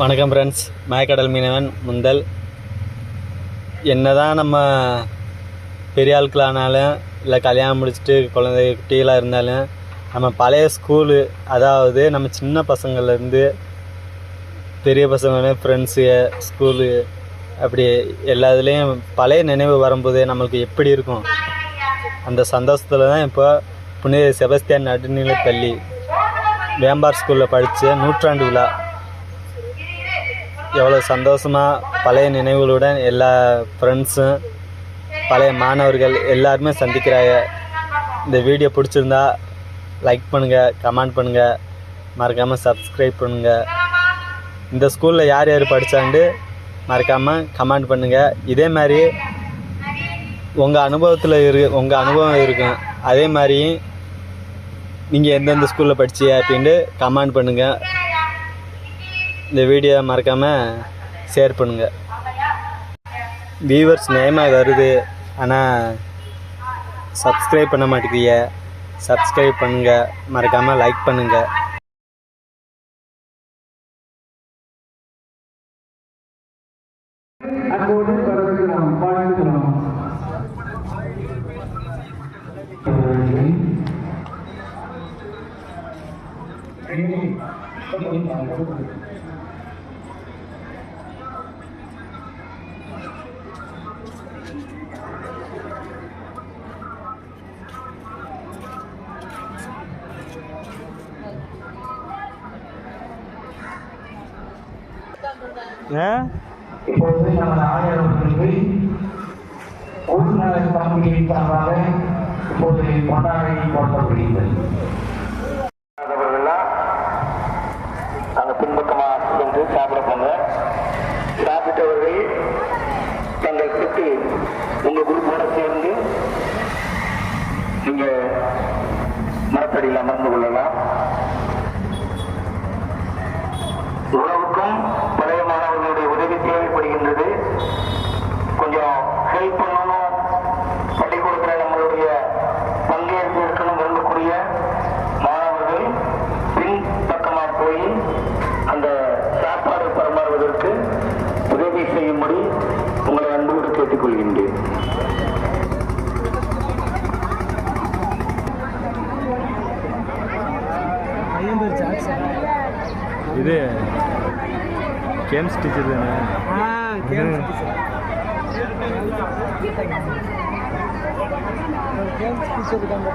வணக்கம் ஃப்ரெண்ட்ஸ் மயக்கடல் மீனவன் முந்தல். என்ன தான் நம்ம பெரிய ஆட்களானாலும் இல்லை கல்யாணம் முடிச்சுட்டு குழந்தை குட்டிகளாக இருந்தாலும் நம்ம பழைய ஸ்கூலு அதாவது நம்ம சின்ன பசங்கள்லேருந்து பெரிய பசங்க ஃப்ரெண்ட்ஸு ஸ்கூலு அப்படி எல்லா இதுலேயும் பழைய நினைவு வரும்போது நம்மளுக்கு எப்படி இருக்கும்? அந்த சந்தோஷத்தில் தான் இப்போ புனித செபஸ்தியான் நடுநிலை பள்ளி வேம்பார் ஸ்கூலில் படித்த நூற்றாண்டு விழா. எவ்வளோ சந்தோஷமாக பழைய நினைவுகளுடன் எல்லா ஃப்ரெண்ட்ஸும் பழைய மாணவர்கள் எல்லாருமே சந்திக்கிறாங்க. இந்த வீடியோ பிடிச்சிருந்தா லைக் பண்ணுங்கள் கமெண்ட் பண்ணுங்கள் மறக்காமல் சப்ஸ்கிரைப் பண்ணுங்கள் இந்த ஸ்கூலில் யார் யார் படித்தாண்டு மறக்காமல் கமெண்ட் பண்ணுங்கள் இதே மாதிரி உங்கள் அனுபவத்தில் இரு உங்கள் அனுபவம் இருக்கும். அதே மாதிரியும் நீங்கள் எந்தெந்த ஸ்கூலில் படிச்சீங்க அப்படின்ட்டு கமெண்ட் பண்ணுங்கள் இந்த வீடியோ மறக்காமல் ஷேர் பண்ணுங்கள் வியூவர்ஸ் நேமாக வருது ஆனால் சப்ஸ்கிரைப் பண்ண மாட்டேங்கிறீங்க சப்ஸ்கிரைப் பண்ணுங்கள் மறக்காமல் லைக் பண்ணுங்கள் அன்போடு வரவேற்கிறோம் வாழ்த்துகிறோம் இப்பொழுது நமது ஆயர் அவர்களுக்கு உறுப்பினர் கமிட்டியின் சார்பாக இப்போது கொண்டாடி சென்று சாப்பிட போங்க சாப்பிட்டவர்கள் தங்கள் குரூப்போட சேர்ந்து நீங்க மரத்தடியில் அமர்ந்து கொள்ளலாம். உறவுக்கும் பழைய மாணவர்களுடைய உதவி தேவைப்படுகின்றது கொஞ்சம் ஹெல்ப் பண்ணணும் பள்ளிக்கூடத்தில் நம்மளுடைய பங்கேற்பு இருக்கணும் விரும்பக்கூடிய மாணவர்கள் பின் பக்கமாக போய் அந்த சாப்பாடு பரிமாறுவதற்கு உதவி செய்யும்படி உங்களை அன்போடு கேட்டுக்கொள்கின்றேன் இது கேம்ஸ் டீச்சர் தானே? கேம்ஸ் டீச்சருக்கு அந்த